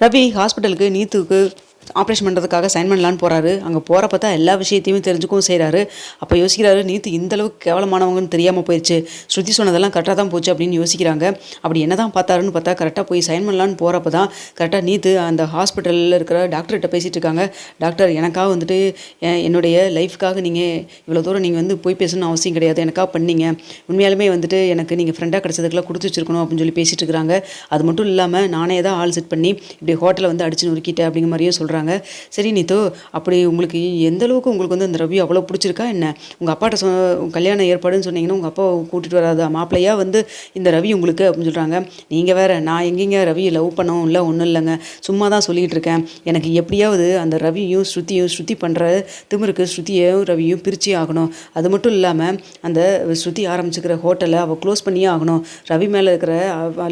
ரவி ஹாஸ்பிட்டலுக்கு நீத்துக்கு ஆப்ரேஷன் பண்ணுறதுக்காக சைன் பண்ணலான்னு போகிறாரு அங்கே போகிறப்ப தான் எல்லா விஷயத்தையுமே தெரிஞ்சுக்கவும் செய்கிறாரு அப்போ யோசிக்கிறாரு நீத்து இந்த அளவுக்கு கேவலமானவங்கன்னு தெரியாமல் போயிடுச்சு ஸ்ருதி சொன்னதெல்லாம் கரெக்டாக தான் போச்சு அப்படின்னு யோசிக்கிறாங்க. அப்படி என்ன தான் பார்த்தாருன்னு பார்த்தா கரெக்டாக போய் சைன் பண்ணலான்னு போகிறப்ப தான் கரெக்டாக நீத்து அந்த ஹாஸ்பிட்டலில் இருக்கிற டாக்டர்கிட்ட பேசிகிட்டு இருக்காங்க. டாக்டர் எனக்காக வந்துட்டு என்னுடைய லைஃப்க்காக நீங்கள் இவ்வளோ தூரம் நீங்கள் வந்து போய் பேசணும்னு அவசியம் கிடையாது. எனக்காக பண்ணீங்க. உண்மையாலுமே வந்துட்டு எனக்கு நீங்கள் ஃப்ரெண்டாக கிடச்சதுக்கெல்லாம் கொடுத்து வச்சிருக்கணும் அப்படின்னு சொல்லி பேசிட்டு இருக்கிறாங்க அது மட்டும் இல்லாமல் நானே தான் ஆள் செட் பண்ணி இப்படி ஹோட்டலை வந்து அடிச்சு நொறுக்கிட்டேன் அப்படிங்கிற மாதிரியே சொல்கிறாங்க சரி நீத்தோ அப்படி உங்களுக்கு எந்த அளவுக்கு உங்களுக்கு வந்து அந்த ரவி அவ்வளோ பிடிச்சிருக்கா என்ன? உங்கள் அப்பாட்ட சொ கல்யாண ஏற்பாடுன்னு சொன்னீங்கன்னா உங்கள் அப்பா கூட்டிகிட்டு வராதா. மாப்பிள்ளையாக வந்து இந்த ரவி உங்களுக்கு அப்படின்னு சொல்கிறாங்க நீங்கள் வேற நான் எங்கேங்க? ரவியை லவ் பண்ணவும் இல்லை ஒன்றும் இல்லைங்க. சும்மா தான் சொல்லிகிட்டு இருக்கேன். எனக்கு எப்படியாவது அந்த ரவியும் ஸ்ருதியும் ஸ்ருதி பண்ணுற திமிருக்கு ஸ்ருதியும் ரவியும் பிரிச்சே ஆகணும். அது மட்டும் இல்லாமல் அந்த ஸ்ருதி ஆரம்பிச்சிருக்கிற ஹோட்டலை அவள் க்ளோஸ் பண்ணியே ஆகணும். ரவி மேலே இருக்கிற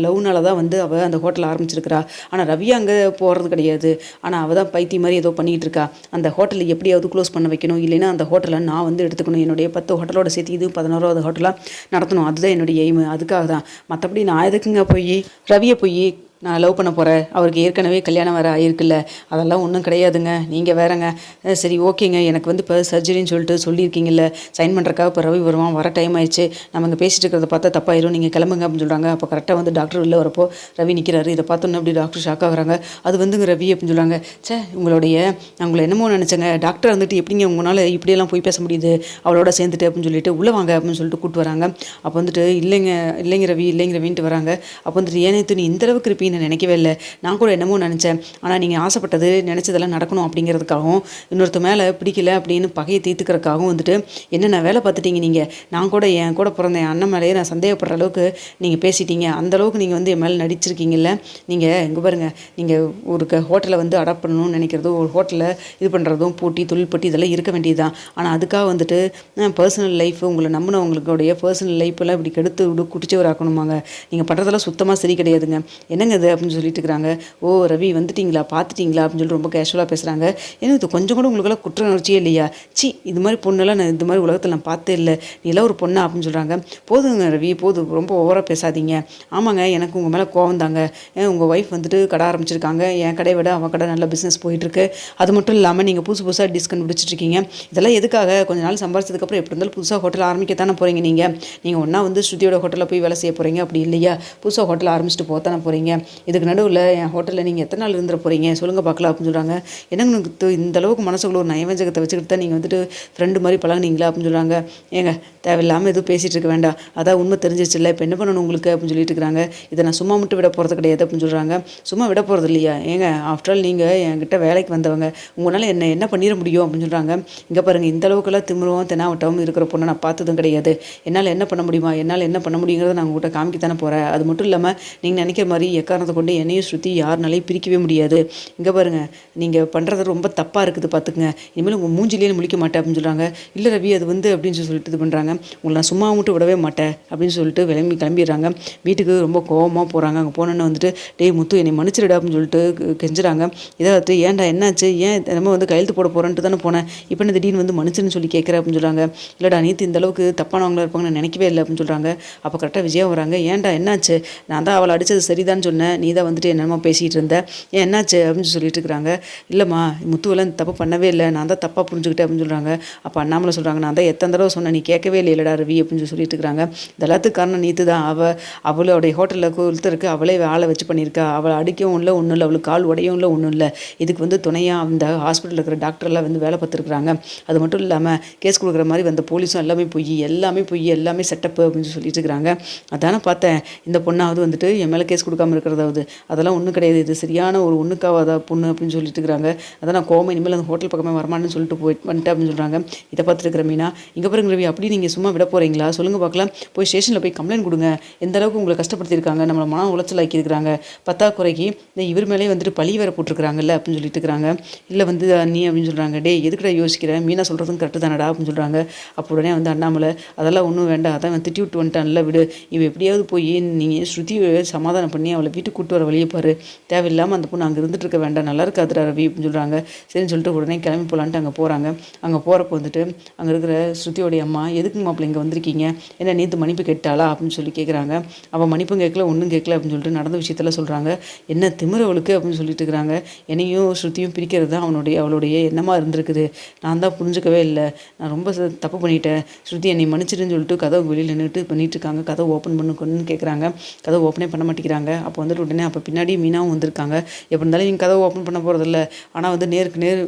லவ்னால தான் வந்து அவள் அந்த ஹோட்டல் ஆரம்பிச்சிருக்கிறா. ஆனால் ரவி அங்கே போகிறது கிடையாது. ஆனால் அவள் தான் பைத்தியம் மாதிரி ஏதோ பண்ணிகிட்டு இருக்கா. அந்த ஹோட்டலை எப்படியாவது க்ளோஸ் பண்ண வைக்கணும். இல்லைன்னா அந்த ஹோட்டலை நான் வந்து எடுத்துக்கணும். என்னுடைய பத்து ஹோட்டலோட சேர்த்து இது பதினோராவது ஹோட்டலாக நடத்தணும். அதுதான் என்னுடைய எய்மு அதுக்காக தான் மற்றபடி நான் எதுக்குங்க போய் ரவியை போய் நான் லவ் பண்ண போகிறேன் அவருக்கு ஏற்கனவே கல்யாணம் வேறு ஆயிருக்குல்ல. அதெல்லாம் ஒன்றும் கிடையாதுங்க. நீங்கள் வேறங்க. சரி ஓகேங்க. எனக்கு வந்து இப்போ சர்ஜரின்னு சொல்லிட்டு சொல்லியிருக்கீங்கல்ல. சைன் பண்ணுறக்காக இப்போ ரவி வருவான். வர டைம் ஆயிடுச்சு. நம்ம இங்கே பேசிட்டு இருக்கிறத பார்த்தா தப்பாயிரும். நீங்கள் கிளம்புங்க அப்படின்னு சொல்கிறாங்க அப்போ கரெக்டாக வந்து டாக்டர் உள்ளே வரப்போ ரவி நிற்கிறாரு இதை பார்த்தோன்னே அப்படி டாக்டர் ஷாக் ஆகுறாங்க. அது வந்துங்க ரவி அப்படின்னு சொல்கிறாங்க ச்சே உங்களுடைய உங்களை என்னமோ நினச்சேங்க. டாக்டர் வந்துட்டு எப்படிங்க உங்களால் இப்படியெல்லாம் போய் பேச முடியுது? அவளோட சேர்ந்துட்டு அப்படின்னு சொல்லிட்டு உள்ளே வாங்க அப்படின்னு சொல்லிட்டு கூப்பிட்டு வராங்க. அப்போ வந்துட்டு இல்லைங்க இல்லைங்க ரவி இல்லைங்க ரவின்ட்டு வராங்க. அப்போ வந்துட்டு ஏனே நீ இந்த அளவுக்கு இருப்பீங்க நான் நினைக்கவே இல்லை. நான் கூட என்னமோ நினச்சேன். ஆனால் நீங்கள் ஆசைப்பட்டது நினச்சதெல்லாம் நடக்கணும் அப்படிங்கிறதுக்காகவும் இன்னொருத்த மேலே பிடிக்கல அப்படின்னு பகையை தீர்த்துக்கிறதுக்காகவும் வந்துட்டு என்னென்ன வேலை பார்த்துட்டீங்க நீங்கள் நான் கூட என் கூட பிறந்த என் அண்ணன் மேலேயே நான் சந்தேகப்படுற அளவுக்கு நீங்கள் பேசிட்டீங்க. அந்த அளவுக்கு நீங்கள் வந்து என் மேலே நடிச்சிருக்கீங்கல்ல. நீங்கள் இங்கே பாருங்கள் நீங்கள் ஒரு க ஹோட்டலை வந்து அடாப்ட் பண்ணணும்னு நினைக்கிறதும் ஒரு ஹோட்டலில் இது பண்ணுறதும் போட்டி தொழில் போட்டி இதெல்லாம் இருக்க வேண்டியதுதான். ஆனால் அதுக்காக வந்துட்டு பர்சனல் லைஃப் உங்களை நம்பினவங்களுடைய பர்சனல் லைஃப்பெல்லாம் இப்படி கெடுத்து விடு குடிச்சவராக்கணுமாங்க. நீங்கள் பண்ணுறதெல்லாம் சுத்தமாக சரி கிடையாதுங்க. என்னங்க இது அப்படின்னு சொல்லிட்டு இருக்கிறாங்க. ஓ ரவி வந்துட்டீங்களா? பார்த்துட்டீங்களா? அப்படின்னு சொல்லி ரொம்ப கேஷுவலாக பேசுகிறாங்க ஏன்னா இது கொஞ்சம் கூட உங்களுக்கெல்லாம் குற்ற உணர்ச்சியே இல்லையா? சி இது மாதிரி பொண்ணெல்லாம் நான் இந்த மாதிரி உலகத்தில் நான் பார்த்தே இல்லை. நீ எல்லாம் ஒரு பொண்ணா அப்படின்னு சொல்கிறாங்க போதுங்க ரவி போதும். ரொம்ப ஓவராக பேசாதீங்க. ஆமாங்க எனக்கு உங்கள் மேலே கோவம் தாங்க. உங்கள் ஒய்ஃப் வந்துட்டு கடை ஆரம்பிச்சிருக்காங்க. என் கடையை விட அவன் கடை நல்ல பிஸ்னஸ் போயிட்டுருக்கு. அது மட்டும் இல்லாமல் நீங்கள் புதுசு புதுசாக டிஸ்கவுண்ட் பிடிச்சிட்டு இருக்கீங்க இதெல்லாம் எதுக்காக? கொஞ்ச நாள் சம்பாரிச்சதுக்கப்புறம் எப்படி இருந்தாலும் புதுசாக ஹோட்டல் ஆரம்பிக்கத்தானே போகிறீங்க நீங்கள் நீங்கள் ஒன்றா வந்து ஸ்ருதியோட ஹோட்டலில் போய் வேலை செய்ய போகிறீங்க அப்படி இல்லையா? புதுசாக ஹோட்டல் ஆரம்பிச்சிட்டு போகத்தானே போகிறீங்க இதுக்கு நடுவில் என் ஹோட்டலில் நீங்கள் எத்தனை நாள் இருந்துட போகிறீங்க சொல்லுங்கள் பார்க்கலாம் அப்படின்னு சொல்கிறாங்க என்னங்க இந்த அளவுக்கு மனசுக்குள்ள ஒரு நயவஞ்சகத்தை வச்சுக்கிட்டு தான் நீங்கள் வந்துட்டு ஃப்ரெண்டு மாதிரி பழகுனீங்களா அப்படின்னு சொல்கிறாங்க ஏங்க தேவையில்லாமல் எதுவும் பேசிகிட்டு இருக்க வேண்டாம். அதான் உண்மை தெரிஞ்சிச்சுல்ல இப்போ என்ன பண்ணணும் உங்களுக்கு அப்படின்னு சொல்லிட்டு இருக்கிறாங்க இதை நான் சும்மா மட்டும் விட போகிறது கிடையாது அப்படின்னு சொல்கிறாங்க சும்மா விட போகிறது இல்லையா? ஏங்க ஆஃப்டர் ஆல் நீங்கள் என்கிட்ட வேலைக்கு வந்தவங்க. உங்களால் என்ன என்ன பண்ணிட முடியும் அப்படின்னு சொல்கிறாங்க இங்கே பாருங்கள் இந்த அளவுக்குலாம் திமிருவோம் தெனாவட்டமும் இருக்கிற பொண்ணை நான் பார்த்ததும் கிடையாது. என்னால் என்ன பண்ண முடியுமா? என்னால் என்ன பண்ண முடியுங்கிறத நான் உங்கள்கிட்ட காமிக்கத்தானே போகிறேன் அது மட்டும் இல்லாமல் நீங்கள் நினைக்கிற மாதிரி காரணத்தை கொண்டு என்னையும் சுற்றி யாருனாலையும் பிரிக்கவே முடியாது. இங்கே பாருங்கள் நீங்கள் பண்ணுறது ரொம்ப தப்பாக இருக்குது பார்த்துக்குங்க இனிமேல் உங்கள் மூஞ்சிலேயே முழிக்க மாட்டேன் அப்படின்னு சொல்கிறாங்க இல்லை ரவி அது வந்து அப்படின்னு சொல்லி சொல்லிட்டு இது பண்ணுறாங்க உங்களை நான் சும்மா மட்டும் விடவே மாட்டேன் அப்படின்னு சொல்லிட்டு விளம்பி கிளம்பிடுறாங்க. வீட்டுக்கு ரொம்ப கோவமாக போகிறாங்க அங்கே போனோன்னு வந்துட்டு டேய் முத்து என்னை மன்னிச்சிடுடா அப்படின்னு சொல்லிட்டு கெஞ்சுறாங்க. இதை வந்து ஏன்டா என்னாச்சு? ஏன் நம்ம வந்து கையெழுத்து போட போகிறேன்ட்டு தானே போனேன். இப்போ என்ன திடீர்னு வந்து மன்னிச்சுன்னு சொல்லி கேட்குறேன் அப்படின்னு சொல்கிறாங்க இல்லைடா நீத்து இந்த அளவுக்கு தப்பானவங்களாக இருப்பாங்கன்னு நினைக்கவே இல்லை அப்படின்னு சொல்கிறாங்க அப்போ கரெக்டாக விஜயா வராங்க. ஏன்டா என்னாச்சு? நான் தான் அவளை அடித்தது சரிதான்னு சொன்னேன். நீ தான் வந்துட்டு என்னமோ பேசிகிட்டு இருந்த. என்னாச்சு? அப்படின்னு சொல்லிட்டு இருக்கிறாங்க. இல்லைம்மா முத்துவெல்லாம் இந்த தப்பு பண்ணவே இல்லை. நான் தான் தப்பாக புரிஞ்சுக்கிட்டேன் அப்படின்னு சொல்கிறாங்க அப்போ அண்ணாமலை சொல்கிறாங்க நான் தான் எத்தனை தடவை சொன்னேன் நீ கேட்கவே இல்லை இல்லடா ரவி அப்படின்னு சொல்லி சொல்லிட்டு இருக்கிறாங்க. இது காரணம் நீத்து தான். அவள் அவளுடைய ஹோட்டலில் கொடுத்துருக்கு அவளே ஆளை வச்சு பண்ணியிருக்கா. அவளை அடிக்கவும் இல்லை ஒன்றும் இல்லை. அவளுக்கு கால் உடையவும் இல்லை ஒன்றும் இல்லை. இதுக்கு வந்து துணையாக அந்த ஹாஸ்பிட்டலில் இருக்கிற டாக்டர்லாம் வந்து வேலை பார்த்துருக்குறாங்க. அது மட்டும் இல்லாமல் கேஸ் கொடுக்குற மாதிரி வந்த போலீஸும் எல்லாமே பொய் எல்லாமே பொய் எல்லாமே செட்டப்பு அப்படின்னு சொல்லிட்டு இருக்கிறாங்க. அதானே பார்த்தேன். இந்த பொண்ணாவது வந்துட்டு என் மேலே கேஸ் கொடுக்காம இருக்கிறதாவது அதெல்லாம் ஒன்றும் கிடையாது. இது சரியான ஒரு ஒன்றுக்காவாத பொண்ணு அப்படின்னு சொல்லிட்டு இருக்கிறாங்க. அதான் நான் கோவம் இனிமேல் அந்த ஹோட்டல் பக்கமே வரமாட்டேன்னு சொல்லிட்டு போய் வந்துட்டேன் அப்படின்னு சொல்கிறாங்க இதை பார்த்துட்டு இருக்கிற மீனா. இங்கே பாருங்க ரவி அப்படி நீங்கள் சும்மா விட போகிறீங்களா சொல்லுங்கள் பார்க்கலாம். போய் ஸ்டேஷனில் போய் கம்ப்ளைண்ட் கொடுங்க. எந்த அளவுக்கு உங்களை கஷ்டப்படுத்தியிருக்காங்க? நம்மளை மன உளைச்சல் ஆக்கியிருக்கிறாங்க பத்தாக்குறைக்கு இந்த இவர் மேலே வந்துட்டு பழி வேற போட்டிருக்கிறாங்கல்ல அப்படின்னு சொல்லிட்டு இருக்கிறாங்க. இல்லை வந்து நீ அப்படின்னு சொல்கிறாங்க டேய் எதுக்குடா யோசிக்கிறேன் மீனா சொல்கிறதும் கரெக்டு தானடா? அப்படின்னு சொல்கிறாங்க அப்போ உடனே வந்து அண்ணாமலை அதெல்லாம் ஒன்றும் வேண்டாம். அதான் திட்டி விட்டு வந்துட்டான்ல விடு. இவன் எப்படியாவது போய் நீங்கள் ஸ்ருதியை சமாதானம் பண்ணி அவளை வீட்டுக்கு கூட்டு வர வழியை பாரு. தேவையில்லாமல் அந்த பொண்ணு அங்கே இருந்துட்டு இருக்க வேண்டாம். நல்லா இருக்காதுடா ரவி அப்படின்னு சொல்கிறாங்க சரின்னு சொல்லிட்டு உடனே கிளம்பி போகலான்ட்டு அங்கே போகிறாங்க அங்கே போகிறப்ப வந்துட்டு அங்கே இருக்கிற ஸ்ருதியோடைய அம்மா எதுக்கு மாப்பிள்ளை இங்கே வந்திருக்கீங்க? என்ன நேற்று மன்னிப்பு கேட்டாளா? அப்படின்னு சொல்லி கேட்குறாங்க அவள் மன்னிப்பும் கேட்கல ஒன்றும் கேட்கல அப்படின்னு சொல்லிட்டு நடந்த விஷயத்தில் சொல்கிறாங்க என்ன திமிரவளுக்கு அப்படின்னு சொல்லிட்டு இருக்கிறாங்க. என்னையும் ஸ்ருதியும் பிரிக்கிறது தான் அவனுடைய அவளுடைய எண்ணமாக இருந்திருக்குது. நான் தான் புரிஞ்சுக்கவே இல்லை. நான் ரொம்ப ச- தப்பு பண்ணிட்டேன். ஸ்ருதி என்னை மன்னிச்சிடுன்னு சொல்லிட்டு கதவு வெளியில் நின்றுட்டு பண்ணிட்டு இருக்காங்க. கதவு ஓப்பன் பண்ணுக்கணும்னு கேட்குறாங்க கதவு ஓப்பனே பண்ண மாட்டேங்கிறாங்க. அப்போ வந்து வந்துட்டு உடனே அப்போ பின்னாடி மீனாவும் வந்திருக்காங்க. எப்படி இருந்தாலும் நீங்கள் கதவை ஓப்பன் பண்ண போகிறதில்ல ஆனால் வந்து நேருக்கு நேர்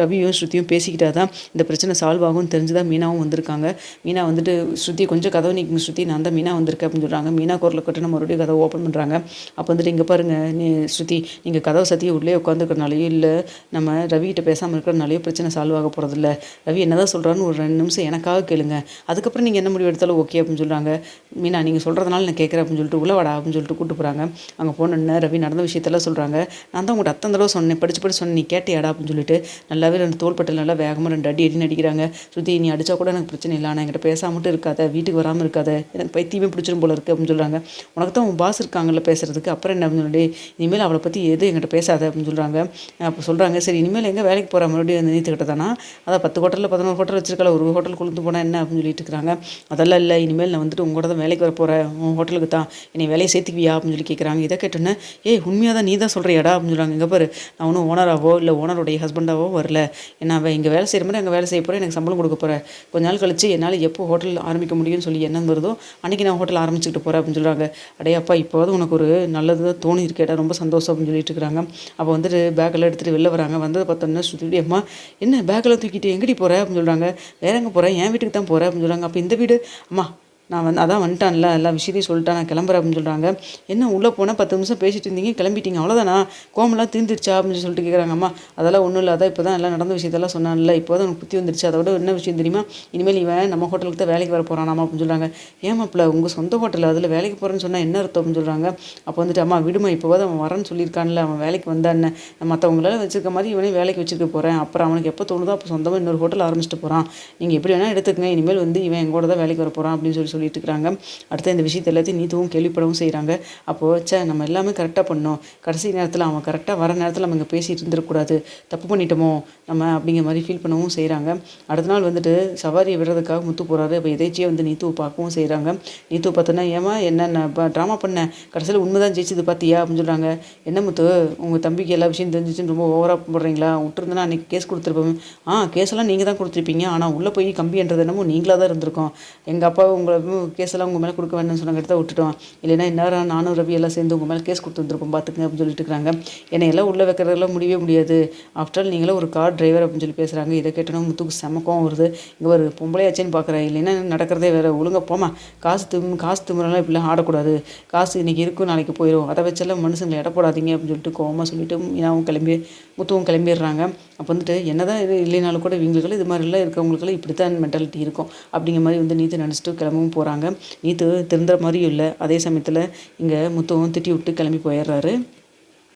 ரவியும் ஸ்ருதியும் பேசிக்கிட்டா தான் இந்த பிரச்சனை சால்வ் ஆகும் தெரிஞ்சு தான் மீனாவும் வந்திருக்காங்க. மீனா வந்துட்டு ஸ்ருதி கொஞ்சம் கதவை நிற்கும் ஸ்ருதி நான் தான் மீனா வந்திருக்கேன் அப்படின்னு சொல்கிறாங்க மீனா குரலை கட்டின மறுபடியும் கதவை ஓப்பன் பண்ணுறாங்க அப்போ வந்துட்டு இங்கே பாருங்கள் நீ ஸ்ருதி நீங்கள் கதவை சத்தியை உள்ளே உட்காந்துக்கிறனாலையோ இல்லை நம்ம ரவிகிட்ட பேசாமல் இருக்கிறனாலையோ பிரச்சனை சால்வ் ஆக போகிறதில்ல ரவி என்ன தான் சொல்கிறான்னு ஒரு ரெண்டு நிமிஷம் எனக்காக கேளுங்க. அதுக்கப்புறம் நீங்கள் என்ன முடிவு எடுத்தாலும் ஓகே அப்படின்னு சொல்கிறாங்க மீனா நீங்கள் சொல்கிறதுனால நான் கேட்குறேன் அப்படின்னு சொல்லிட்டு உள்ள வாடா அப்படின்னு சொல்லிட்டு கூப்பிட்டு போகிறாங்க அங்கே போனோன்னே ரவி நடந்த விஷயத்தெல்லாம் சொல்கிறாங்க நான் தான் உங்கள்கிட்ட அத்தனை தடவை சொன்னேன். படிச்சு படிச்சு சொன்னேன். நீ கேட்டியாடா அப்படின்னு சொல்லிட்டு நல்லாவே ரெண்டு தோள்பட்டில் நல்லா வேகமாக ரெண்டு அடி அடின்னு அடிக்கிறாங்க. ஸ்ருதி நீ அடித்தா கூட எனக்கு பிரச்சனை இல்லை. ஆனால் என்கிட்ட பேசாம மட்டும் இருக்காத. வீட்டுக்கு வராமல் இருக்காத. எனக்கு பைத்தியமே பிடிச்சிரும் போல இருக்குது அப்படின்னு சொல்கிறாங்க உனக்கு தான் உன் பாஸ் இருக்காங்கல்ல பேசுறதுக்கு. அப்புறம் என்ன அப்படின்னு சொல்லி இனிமேல் அவளை பற்றி எது என்கிட்ட பேசாத அப்படின்னு சொல்கிறாங்க அப்போ சொல்கிறாங்க சரி இனிமேல் எங்கே வேலைக்கு போகிற மறுபடியும் அந்த நீத்துக்கிட்ட தானா? அதான் பத்து ஹோட்டலில் பதினோரு ஹோட்டல் வச்சிருக்கல. ஒரு ஹோட்டல் கொழுந்து போனால் என்ன அப்படின்னு சொல்லிட்டு இருக்கிறாங்க அதெல்லாம் இல்லை. இனிமேல் நான் வந்துட்டு உங்களோட தான் வேலைக்கு வர போகிறேன் உன் ஹோட்டலுக்கு தான். என்னை வேலையை சேர்த்துக்குவியா அப்படின்னு சொல்லி கேட்குறாங்க இதை கேட்டோன்னே ஏய் உண்மையாக தான் நீ தான் சொல்கிறியாடா அப்படின்னு சொல்கிறாங்க இங்கே பாரு நான் ஒன்றும் ஓனராகவோ இல்லை ஓனருடைய ஹஸ்பண்டாவோ வரல. என்ன அவன் இங்கே வேலை செய்கிற மாதிரி அங்கே வேலை செய்ய போகிறேன் எனக்கு சம்பளம் கொடுக்க போகிறேன் கொஞ்ச நாள் கழிச்சு என்னால் எப்போ ஹோட்டல் ஆரம்பிக்க முடியும்னு சொல்லி என்ன வருதோ அன்றைக்கி நான் ஹோட்டல் ஆரம்பிச்சுக்கிட்டு போகிறேன் அப்படின்னு சொல்கிறாங்க அடே அப்பா இப்போவாது உனக்கு ஒரு நல்லது தான் தோணி இருக்கேடா ரொம்ப சந்தோஷம் அப்படின்னு சொல்லிட்டு இருக்கிறாங்க அப்போ வந்துட்டு பேக்கெல்லாம் எடுத்துகிட்டு வெளில வராங்க. வந்ததை பார்த்தோம்னா சுற்றி அம்மா என்ன பேக்கெல்லாம் தூக்கிட்டு எங்கடி போகிற அப்படின்னு சொல்கிறாங்க வேற எங்கே போகிறேன் என் வீட்டுக்கு தான் போகிறேன் அப்படின்னு சொல்கிறாங்க அப்போ இந்த வீடு அம்மா நான் வந்து அதான் வந்துட்டான்ல எல்லா விஷயத்தையும் சொல்லிட்டேன் நான் கிளம்புறேன் அப்படின்னு சொல்கிறாங்க என்ன உள்ளே போனால் பத்து நிமிஷம் பேசிட்டு இருந்தீங்க கிளம்பிட்டீங்க அவ்வளோதானா கோமெல்லாம் தீர்ந்துருச்சா அப்படின்னு சொல்லிட்டு கேட்குறாங்க அம்மா அதெல்லாம் ஒன்றும் இல்லை அதான் இப்போ தான் எல்லாம் நடந்த விஷயத்தெல்லாம் சொன்னான்ல இப்போ தான் உனக்கு புத்தி வந்துருச்சு அதை விட என்ன விஷயம் தெரியுமா? இனிமேல் இவன் நம்ம ஹோட்டலுக்கு தான் வேலைக்கு வர போகிறானாமா அப்படின்னு சொல்கிறாங்க ஏன் மாப்பிள்ள உங்கள் சொந்த ஹோட்டலில் அதில் வேலைக்கு போகிறேன்னு சொன்னால் என்ன அர்த்தம் அப்படின்னு சொல்கிறாங்க அப்போ வந்துட்டு அம்மா விடுமா இப்போவாது அவன் வரேன்னு சொல்லியிருக்கான்ல அவன் வேலைக்கு வந்தான்னு. மற்றவங்களால வச்சிருக்க மாதிரி இவனே வேலைக்கு வச்சுருக்க போகிறேன் அப்புறம் அவனுக்கு எப்போ தோணுதோ அப்போ சொந்தமாக இன்னொரு ஹோட்டல் ஆரம்பிச்சிட்டு போகிறான் நீங்கள் எப்படி வேணால் எடுத்துக்கங்க இனிமேல் வந்து இவன் எங்கூட தான் வேலைக்கு வர போகிறான் அப்படின்னு சொல்லி சொல்லிட்டு இருக்கிறாங்க அடுத்து இந்த விஷயத்தை எல்லாத்தையும் நீத்துவும் கேள்விப்படவும் செய்கிறாங்க அப்போது சே நம்ம எல்லாமே கரெக்டாக பண்ணோம். கடைசி நேரத்தில் அவன் கரெக்டாக வர நேரத்தில் நம்ம இங்கே பேசிகிட்டு இருந்துடக்கூடாது தப்பு பண்ணிட்டோமோ? நம்ம அப்படிங்கிற மாதிரி ஃபீல் பண்ணவும் செய்கிறாங்க அடுத்த நாள் வந்துட்டு சவாரியை விடுறதுக்காக முத்து போகிறாரு இப்போ எதேச்சியே வந்து நீத்துவை பார்க்கவும் செய்கிறாங்க நீத்துவை பார்த்தோன்னா ஏமா என்ன ட்ராமா பண்ணேன். கடைசியில் உண்மை தான் ஜெயிச்சது பார்த்தியா அப்படின்னு சொல்கிறாங்க என்ன முத்து உங்கள் தம்பிக்கு எல்லா விஷயம் தெரிஞ்சிச்சுன்னு ரொம்ப ஓவராக போடுறீங்களா? விட்டுருந்தனா அன்றைக்கி கேஸ் கொடுத்துருப்போம். ஆ கேஸெல்லாம் நீங்கள் தான் கொடுத்துருப்பீங்க. ஆனால் உள்ளே போய் கம்பின்றது என்னமோ நீங்களாக தான் இருந்திருக்கோம். எங்கள் அப்பா உங்களை கேஸெல்லாம் உங்கள் மேலே கொடுக்க வேணும்னு சொன்னாங்க எடுத்து விட்டுட்டோம். இல்லைன்னா இந்நேரம் நானும் ரவி எல்லாம் சேர்ந்து உங்கள் மேலே கேஸ் கொடுத்துருந்துருப்போம் பார்த்துங்க அப்படின்னு சொல்லிட்டு இருக்காங்க. என்னை எல்லாம் உள்ளே வைக்கிறதெல்லாம் முடியவே முடியாது. ஆஃப்டர் ஆல் நீங்களும் ஒரு கார் டிரைவர் அப்படின்னு சொல்லி பேசுகிறாங்க இதை கேட்டோன்னா முத்துக்கு செமக்கம் வருது. இங்கே ஒரு பொம்பளையாச்சேன்னு பார்க்குறேன் இல்லைன்னா நடக்கிறதே வேறு ஒழுங்காக போமா காசு திம் காசு திமுறலாம் இப்படிலாம் ஆடக்கூடாது. காசு இன்றைக்கி இருக்கும் நாளைக்கு போயிடும் அதை வச்செல்லாம் மனுஷங்களை எடை போடாதீங்க அப்படின்னு சொல்லிட்டு கோவமாக சொல்லிட்டு மீனாவும் கிளம்பி முத்துவும் கிளம்பிடுறாங்க. அப்போ வந்துட்டு என்னதான் இது இல்லைனாலும் கூட இவங்களுக்கெல்லாம் இது மாதிரிலாம் இருக்கவங்களுக்கெல்லாம் இப்படி தான் மென்டாலிட்டி இருக்கும். அப்படிங்கிற மாதிரி வந்து நீத்து நினச்சிட்டு கிளம்பவும் போகிறாங்க நீத்து திருந்துற மாதிரியும் இல்லை. அதே சமயத்தில் இங்கே முத்துவும் திட்டி விட்டு கிளம்பி போயிடுறாரு.